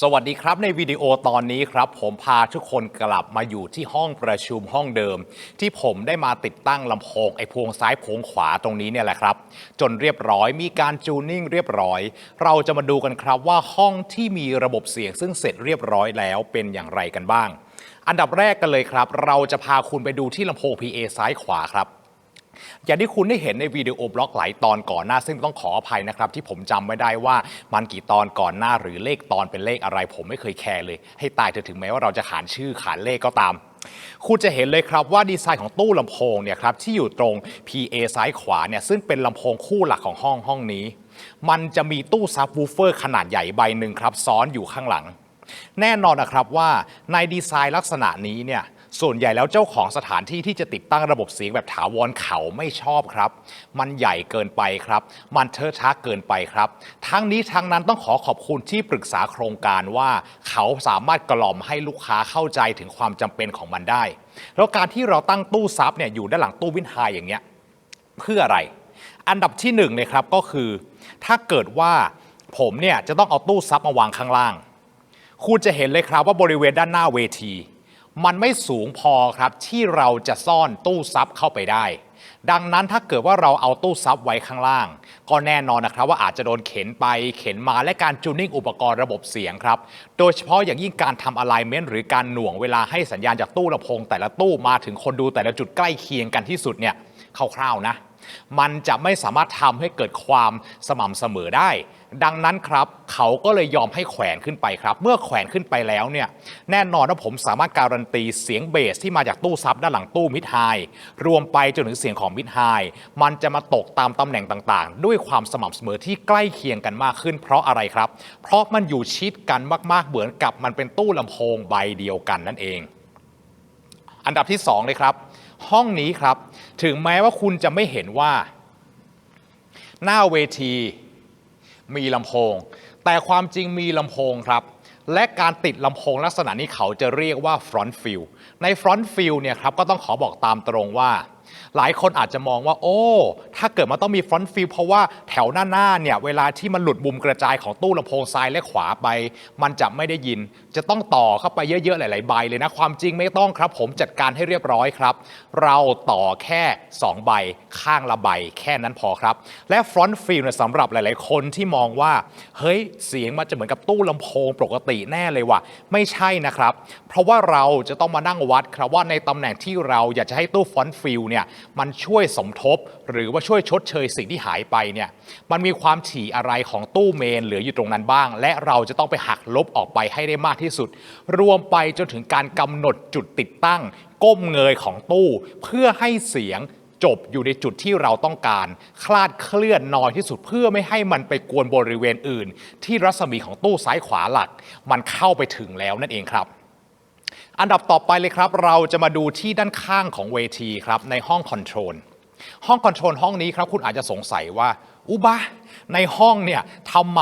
สวัสดีครับในวิดีโอตอนนี้ครับ ผมพาทุกคนกลับมาอยู่ที่ห้องประชุมห้องเดิม ที่ผมได้มาติดตั้งลำโพงไอ้พวงซ้ายพวงขวาตรงนี้เนี่ยแหละครับ จนเรียบร้อยมีการจูนิ่งเรียบร้อย เราจะมาดูกันครับว่าห้องที่มีระบบเสียงซึ่งเสร็จเรียบร้อยแล้วเป็นอย่างไรกันบ้าง อันดับแรกกันเลยครับ เราจะพาคุณไปดูที่ลำโพง PA ซ้ายขวาครับ อย่างที่คุณได้เห็นในวิดีโอบล็อกหลายตอนก่อนหน้า ซึ่งต้องขออภัยนะครับ ที่ผมจำไม่ได้ว่ามันกี่ตอนก่อนหน้าหรือเลขตอนเป็นเลขอะไร ผมไม่เคยแคร์เลย ให้ตายเถอะถึงแม้ว่าเราจะขานชื่อขานเลขก็ตาม คุณจะเห็นเลยครับว่าดีไซน์ของตู้ลำโพงเนี่ยครับที่อยู่ตรง PA ซ้ายขวาเนี่ยซึ่งเป็นลำโพงคู่หลักของห้องห้องนี้ มันจะมีตู้ซับวูเฟอร์ขนาดใหญ่ใบหนึ่งครับซ้อนอยู่ข้างหลัง แน่นอนนะครับว่าในดีไซน์ลักษณะนี้เนี่ย ส่วนใหญ่แล้วเจ้าของสถานที่ที่จะติดตั้งระบบเสียงแบบถาวรเขาไม่ชอบครับ มันใหญ่เกินไปครับ มันเทอะทะเกินไปครับ ทั้งนี้ทั้งนั้นต้องขอขอบคุณที่ปรึกษาโครงการว่า เขาสามารถกล่อมให้ลูกค้าเข้าใจถึงความจำเป็นของมันได้ แล้วการที่เราตั้งตู้ซับเนี่ยอยู่ด้านหลังตู้วินไฮอย่างเงี้ยเพื่ออะไร อันดับที่หนึ่งเลยครับก็คือ ถ้าเกิดว่าผมเนี่ยจะต้องเอาตู้ซับมาวางข้างล่าง คุณจะเห็นเลยครับว่าบริเวณด้านหน้าเวที มันไม่สูงพอครับที่เราจะซ่อนตู้ซับเข้าไปได้ ดังนั้นถ้าเกิดว่าเราเอาตู้ซับไว้ข้างล่าง ก็แน่นอนนะครับว่าอาจจะโดนเข็นไปเข็นมาและการจูนนิ่งอุปกรณ์ระบบเสียงครับ โดยเฉพาะอย่างยิ่งการทำ alignment หรือการหน่วงเวลาให้สัญญาณจากตู้ลำโพงแต่ละตู้มาถึงคนดูแต่ละจุดใกล้เคียงกันที่สุดเนี่ยคร่าวๆนะ มันจะไม่สามารถทำให้เกิดความสม่ำเสมอได้ ดังนั้นครับ เขาก็เลยยอมให้แขวนขึ้นไปครับ เมื่อแขวนขึ้นไปแล้วเนี่ยแน่นอนว่าผมสามารถการันตีเสียงเบสที่มาจากตู้ซับด้านหลังตู้มิดไฮรวมไปจนถึงเสียงของมิดไฮมันจะมาตกตามตำแหน่งต่างๆ ด้วยความสม่ำเสมอที่ใกล้เคียงกันมากขึ้น เพราะอะไรครับ เพราะมันอยู่ชิดกันมากๆเหมือนกับมันเป็นตู้ลำโพงใบเดียวกันนั่นเอง อันดับที่2เลยครับ ห้องนี้ครับ ถึงแม้ว่าคุณจะไม่เห็นว่า หน้าเวที มีลำโพง แต่ความจริงมีลำโพงครับ และการติดลำโพงลักษณะนี้เขาจะเรียกว่า front fill ใน front fill เนี่ยครับก็ต้องขอบอกตามตรงว่า หลายคนอาจจะมองว่า โอ้ ถ้าเกิดมันต้องมี front fill เพราะว่าแถวหน้าๆเนี่ยเวลาที่มันหลุดมุมกระจายของตู้ลำโพงซ้ายและขวาไป มันจะไม่ได้ยิน จะต้องต่อเข้าไปเยอะๆ หลายๆ ใบเลยนะ ความจริงไม่ต้องครับ ผมจัดการให้เรียบร้อยครับ เราต่อแค่ 2 ใบ ข้างละใบ แค่นั้นพอครับ และ front fill เนี่ยสำหรับหลายๆ คนที่มองว่า เฮ้ยเสียงมันจะเหมือนกับตู้ลำโพงปกติแน่เลยว่ะไม่ใช่นะครับ เพราะว่าเราจะต้องมานั่งวัดครับว่าในตำแหน่งที่เราอยากจะให้ตู้ front fill เนี่ยมันช่วยสมทบหรือว่าช่วยชดเชยสิ่งที่หายไปเนี่ยมันมีความถี่อะไรของตู้เมนเหลืออยู่ตรงนั้นบ้าง และเราจะต้องไปหักลบออกไปให้ได้มากที่สุด รวมไปจนถึงการกำหนดจุดติดตั้ง ก้มเงยของตู้เพื่อให้เสียงจบอยู่ในจุดที่เราต้องการ คลาดเคลื่อนน้อยที่สุดเพื่อไม่ให้มันไปกวนบริเวณอื่น ที่รัศมีของตู้ซ้ายขวาหลัก มันเข้าไปถึงแล้วนั่นเองครับ อันดับต่อไปเลยครับ เราจะมาดูที่ด้านข้างของเวทีครับในห้องคอนโทรลห้องคอนโทรลห้องนี้ครับคุณอาจจะสงสัยว่า อุบะในห้องเนี่ยทำไม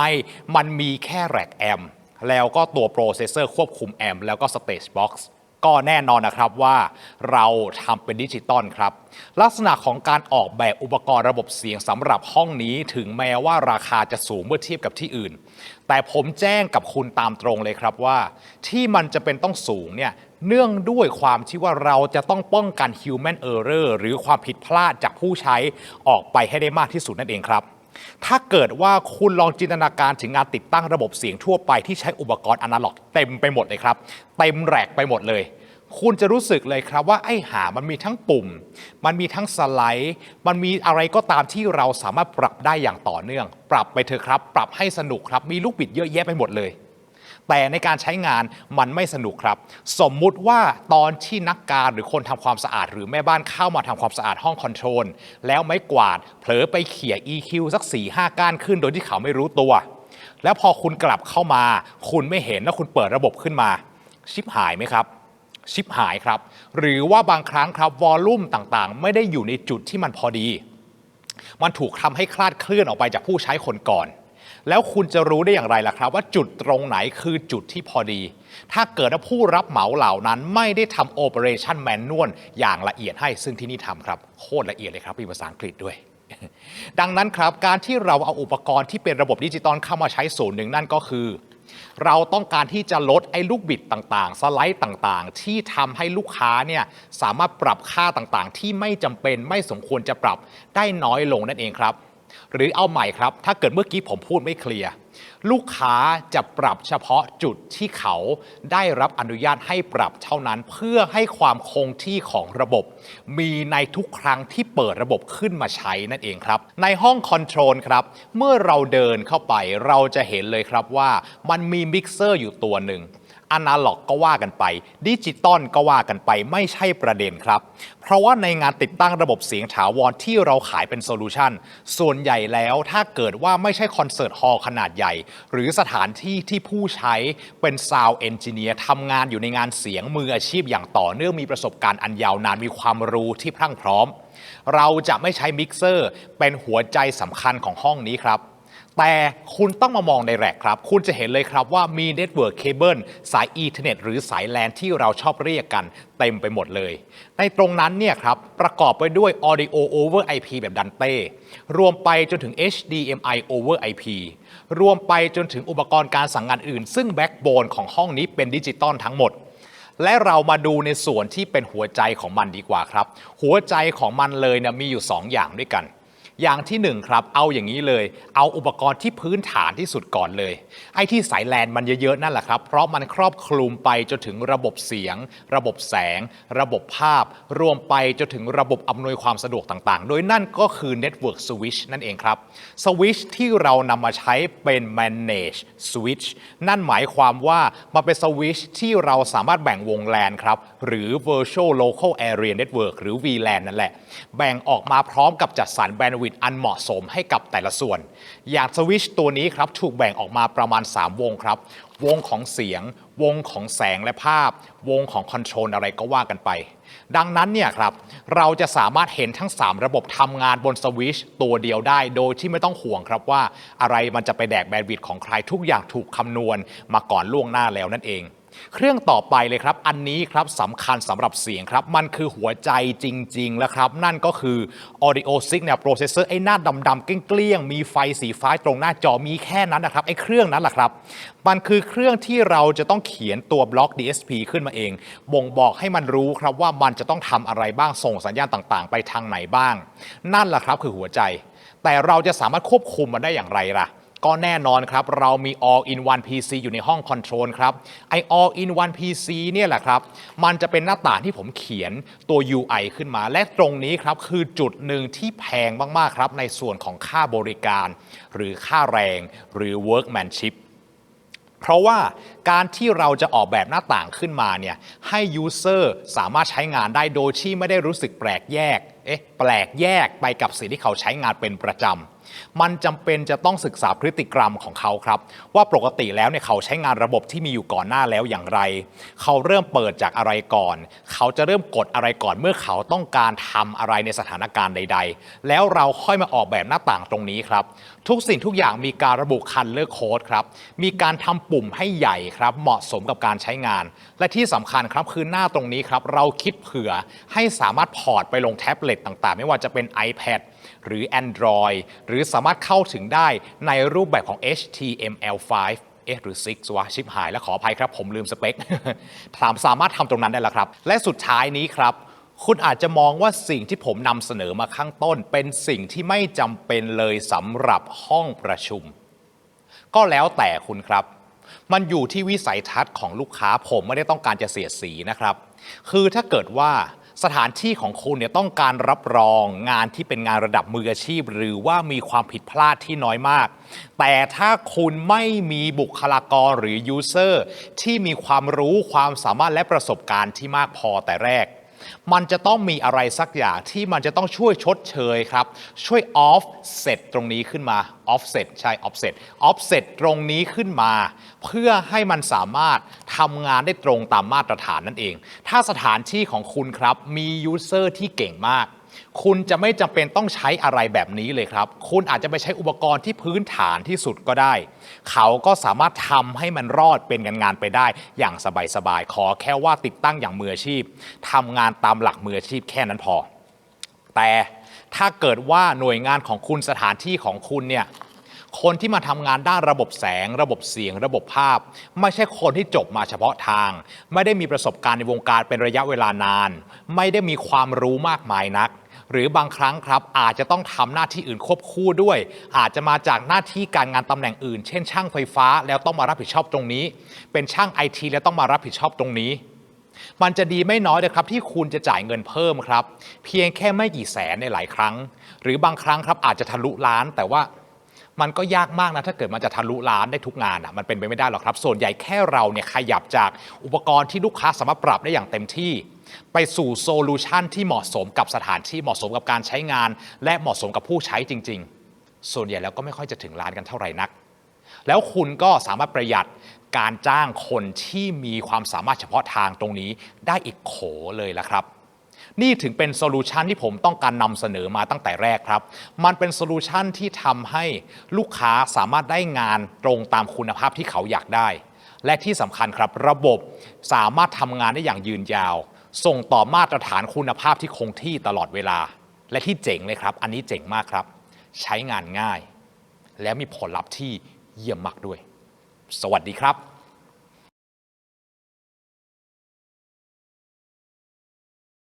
มันมีแค่แร็กแอมแล้วก็ตัวโปรเซสเซอร์ควบคุมแอมแล้วก็สเตจบ็อกซ์ ก็แน่นอนนะครับว่าเราทำเป็นดิจิตอลครับ ลักษณะของการออกแบบอุปกรณ์ระบบเสียงสำหรับห้องนี้ถึงแม้ว่าราคาจะสูงเมื่อเทียบกับที่อื่น แต่ผมแจ้งกับคุณตามตรงเลยครับว่า ที่มันจะเป็นต้องสูงเนี่ยเนื่องด้วยความที่ว่าเราจะต้องป้องกัน human error หรือความผิดพลาดจากผู้ใช้ออกไปให้ได้มากที่สุดนั่นเองครับ ถ้าเกิดว่าคุณลองจินตนาการถึงงานติดตั้งระบบเสียงทั่วไปที่ใช้อุปกรณ์อนาล็อกเต็มไปหมดเลยครับ เต็มแรกไปหมดเลย คุณจะรู้สึกเลยครับว่าไอ้หามันมีทั้งปุ่ม มันมีทั้งสไลด์ มันมีอะไรก็ตามที่เราสามารถปรับได้อย่างต่อเนื่อง ปรับไปเถอะครับ ปรับให้สนุกครับ มีลูกบิดเยอะแยะไปหมดเลย แต่ในการใช้งานมันไม่สนุกครับ สมมุติว่าตอนที่นักการหรือคนทำความสะอาด หรือแม่บ้านเข้ามาทำความสะอาดห้องคอนโทรลแล้วไม้กวาด เผลอไปเขี่ย EQ สัก4 5ก้านขึ้นโดยที่เขาไม่รู้ตัว แล้วพอคุณกลับเข้ามา คุณไม่เห็นแล้วคุณเปิดระบบขึ้นมา ชิปหายไหมครับชิปหายครับ หรือว่าบางครั้งครับวอลลุ่มต่างๆ ไม่ได้อยู่ในจุดที่มันพอดี มันถูกทำให้คลาดเคลื่อนออกไปจากผู้ใช้คนก่อน แล้วคุณจะรู้ได้อย่างไรล่ะครับ ว่าจุดตรงไหนคือจุดที่พอดี ถ้าเกิดว่าผู้รับเหมาเหล่านั้นไม่ได้ทำ Operation Manual อย่างละเอียดให้ซึ่งที่นี่ทำครับ โคตรละเอียดเลยครับมีภาษาอังกฤษด้วย ดังนั้นครับการที่เราเอาอุปกรณ์ที่เป็นระบบดิจิตอลเข้ามาใช้ส่วนหนึ่งนั่นก็คือเราต้องการที่จะลดไอ้ลูกบิดต่างๆ สไลด์ต่างๆ ที่ทำให้ลูกค้าเนี่ยสามารถปรับค่าต่างๆ ที่ไม่จำเป็นไม่สมควรจะปรับได้น้อยลงนั่นเองครับ หรือเอาใหม่ครับ ถ้าเกิดเมื่อกี้ผมพูดไม่เคลียร์ลูกค้าจะปรับเฉพาะจุดที่เขาได้รับอนุญาตให้ปรับเท่านั้น เพื่อให้ความคงที่ของระบบ มีในทุกครั้งที่เปิดระบบขึ้นมาใช้นั่นเองครับ ในห้องคอนโทรลครับ เมื่อเราเดินเข้าไปเราจะเห็นเลยครับว่ามันมีมิกเซอร์อยู่ตัวหนึ่ง อนาล็อกก็ว่ากันไป ดิจิตอลก็ว่ากันไปไม่ใช่ประเด็นครับ เพราะว่าในงานติดตั้งระบบเสียงถาวรที่เราขายเป็นโซลูชันส่วนใหญ่แล้วถ้าเกิดว่าไม่ใช่คอนเสิร์ตฮอลล์ขนาดใหญ่ หรือสถานที่ที่ผู้ใช้เป็นซาวเอนจิเนียร์ทำงานอยู่ในงานเสียงมืออาชีพอย่างต่อเนื่องมีประสบการณ์อันยาวนานมีความรู้ที่พรั่งพร้อม เราจะไม่ใช้มิกเซอร์เป็นหัวใจสำคัญของห้องนี้ครับ แต่คุณต้องมามองในแรกครับ คุณจะเห็นเลยครับว่ามีเน็ตเวิร์กเคเบิลสายอีเทอร์เน็ตหรือสายแลนที่เราชอบเรียกกันเต็มไปหมดเลย ในตรงนั้นเนี่ยครับ ประกอบไปด้วย Audio over IP แบบดันเต้ รวมไปจนถึง HDMI over IP รวมไปจนถึงอุปกรณ์การสั่งงานอื่น ซึ่งแบ็กโบนของห้องนี้เป็นดิจิตอลทั้งหมดและเรามาดูในส่วนที่เป็นหัวใจของมันดีกว่าครับ หัวใจของมันเลยเนี่ยมีอยู่ 2 อย่างด้วยกัน อย่างที่หนึ่งครับ เอาอย่างนี้เลย เอาอุปกรณ์ที่พื้นฐานที่สุดก่อนเลย ไอ้ที่สายแลนมันเยอะๆนั่นแหละครับ เพราะมันครอบคลุมไปจนถึงระบบเสียง ระบบแสง ระบบภาพ รวมไปจนถึงระบบอำนวยความสะดวกต่างๆ โดยนั่นก็คือ Network Switch นั่นเองครับ Switch ที่เรานำมาใช้เป็น Manage Switch นั่นหมายความว่ามันเป็น Switch ที่เราสามารถแบ่งวงแลนครับ หรือ Virtual Local Area Network หรือ VLAN นั่นแหละ แบ่งออกมาพร้อมกับจัดสรรแบนด์วิดต์อันเหมาะสมให้กับแต่ละส่วน อย่างสวิชตัวนี้ครับถูกแบ่งออกมาประมาณ 3 วงครับ วงของเสียง วงของแสงและภาพ วงของคอนโทรลอะไรก็ว่ากันไป ดังนั้นเนี่ยครับเราจะสามารถเห็นทั้ง 3 ระบบทำงานบนสวิชตัวเดียวได้ โดยที่ไม่ต้องห่วงครับว่า อะไรมันจะไปแดกแบนด์วิดต์ของใครทุกอย่างถูกคำนวณมาก่อนล่วงหน้าแล้วนั่นเอง เครื่องต่อไปเลยครับ อันนี้ครับสำคัญสำหรับเสียงครับ มันคือหัวใจจริง ๆ แล้วครับ นั่นก็คือ Audio Signal Processor ไอ้หน้าดำๆเกลี้ยงๆมีไฟสีฟ้าตรงหน้าจอมีแค่นั้นนะครับไอ้เครื่องนั้นแหละครับ มันคือเครื่องที่เราจะต้องเขียนตัวบล็อก DSP ขึ้นมาเอง บ่งบอกให้มันรู้ครับว่ามันจะต้องทำอะไรบ้างส่งสัญญาณต่างๆ ไปทางไหนบ้าง นั่นแหละครับคือหัวใจ แต่เราจะสามารถควบคุมมันได้อย่างไรล่ะ ก็แน่นอนครับเรามี all in one PC อยู่ในห้องคอนโทรลครับไอ all in one PC เนี่ยแหละครับ มันจะเป็นหน้าต่างที่ผมเขียนตัว UI ขึ้นมา และตรงนี้ครับ คือจุดหนึ่งที่แพงมาก ๆ ครับ ในส่วนของค่าบริการ หรือค่าแรงหรือ workmanship เพราะว่าการที่เราจะออกแบบหน้าต่างขึ้นมาเนี่ยให้ user สามารถใช้งานได้โดยที่ไม่ได้รู้สึกแปลกแยกเอ๊ะแปลกแยกไปกับสิ่งที่เขาใช้งานเป็นประจำ มันจำเป็นจะต้องศึกษาพฤติกรรมของเขาครับ ว่าปกติแล้วเนี่ยเขาใช้งานระบบที่มีอยู่ก่อนหน้าแล้วอย่างไร เขาเริ่มเปิดจากอะไรก่อน เขาจะเริ่มกดอะไรก่อนเมื่อเขาต้องการทำอะไรในสถานการณ์ใด ๆ แล้วเราค่อยมาออกแบบหน้าต่างตรงนี้ครับ ทุกสิ่งทุกอย่างมีการระบุคันเลอร์โค้ดครับ มีการทำปุ่มให้ใหญ่ครับ เหมาะสมกับการใช้งาน และที่สำคัญครับคือหน้าตรงนี้ครับ เราคิดเผื่อให้สามารถพอร์ตไปลงแท็บเล็ตต่างๆ ไม่ว่าจะเป็น iPad หรือ Android หรือสามารถเข้าถึงได้ในรูปแบบของ HTML5 เอ๊ะหรือ 6 วะ ชิบหายแล้วขออภัยครับ ผมลืมสเปคถามสามารถทำตรงนั้นได้แล้วครับ และสุดท้ายนี้ครับ คุณอาจจะมองว่าสิ่งที่ผมนำเสนอมาข้างต้น เป็นสิ่งที่ไม่จำเป็นเลยสำหรับห้องประชุม ก็แล้วแต่คุณครับ มันอยู่ที่วิสัยทัศน์ของลูกค้าผมไม่ได้ต้องการจะเสียสีนะครับ คือถ้าเกิดว่า สถานที่ของคุณเนี่ยต้องการรับรองงานที่เป็นงานระดับมืออาชีพ หรือว่ามีความผิดพลาดที่น้อยมาก แต่ถ้าคุณไม่มีบุคลากรหรือยูเซอร์ที่มีความรู้ความสามารถและประสบการณ์ที่มากพอแต่แรก มันจะต้องมีอะไรสักอย่างที่มันจะต้องช่วยชดเชยครับ ช่วย offset ตรงนี้ขึ้นมา offset ใช่ offset offset ตรงนี้ขึ้นมา เพื่อให้มันสามารถทำงานได้ตรงตามมาตรฐานนั่นเอง ถ้าสถานที่ของคุณครับมี user ที่เก่งมาก คุณจะไม่จำเป็นต้องใช้อะไรแบบนี้เลยครับ คุณอาจจะไปใช้อุปกรณ์ที่พื้นฐานที่สุดก็ได้ เขาก็สามารถทำให้มันรอดเป็นงานงานไปได้ อย่างสบายๆขอแค่ว่าติดตั้งอย่างมืออาชีพทำงานตามหลักมืออาชีพแค่นั้นพอ แต่ถ้าเกิดว่าหน่วยงานของคุณสถานที่ของคุณเนี่ยคนที่มาทำงานด้านระบบแสง ระบบเสียง ระบบภาพ ไม่ใช่คนที่จบมาเฉพาะทาง ไม่ได้มีประสบการณ์ในวงการเป็นระยะเวลานาน ไม่ได้มีความรู้มากมายนัก หรือบางครั้งครับอาจจะต้องทำหน้าที่อื่นควบคู่ด้วย อาจจะมาจากหน้าที่การงานตำแหน่งอื่น เช่น ช่างไฟฟ้าแล้วต้องมารับผิดชอบตรงนี้ เป็นช่างไอทีแล้วต้องมารับผิดชอบตรงนี้ มันจะดีไม่น้อยเลยครับที่คุณจะจ่ายเงินเพิ่มครับ เพียงแค่ไม่กี่แสนในหลายครั้ง หรือบางครั้งครับอาจจะทะลุล้านแต่ว่ามันก็ยากมากนะ ถ้าเกิดมันจะทะลุล้านได้ทุกงานอะมันเป็นไปไม่ได้หรอกครับ ส่วนใหญ่แค่เราเนี่ยขยับจากอุปกรณ์ที่ลูกค้าสามารถปรับได้อย่างเต็มที่ ไปสู่โซลูชันที่เหมาะสมกับสถานที่เหมาะสมกับการใช้งาน และเหมาะสมกับผู้ใช้จริง ๆ ส่วนใหญ่แล้วก็ไม่ค่อยจะถึงล้านกันเท่าไหร่นัก แล้วคุณก็สามารถประหยัดการจ้างคนที่มีความสามารถเฉพาะทางตรงนี้ได้อีกโขเลยละครับ นี่ถึงเป็นโซลูชันที่ผมต้องการนำเสนอมาตั้งแต่แรกครับ มันเป็นโซลูชันที่ทำให้ลูกค้าสามารถได้งานตรงตามคุณภาพที่เขาอยากได้ และที่สำคัญครับระบบสามารถทำงานได้อย่างยืนยาว ส่งต่อมาตรฐานคุณภาพที่คงที่ตลอดเวลา และที่เจ๋งเลยครับ อันนี้เจ๋งมากครับ ใช้งานง่าย และมีผลลัพธ์ที่เยี่ยมมากด้วย สวัสดีครับ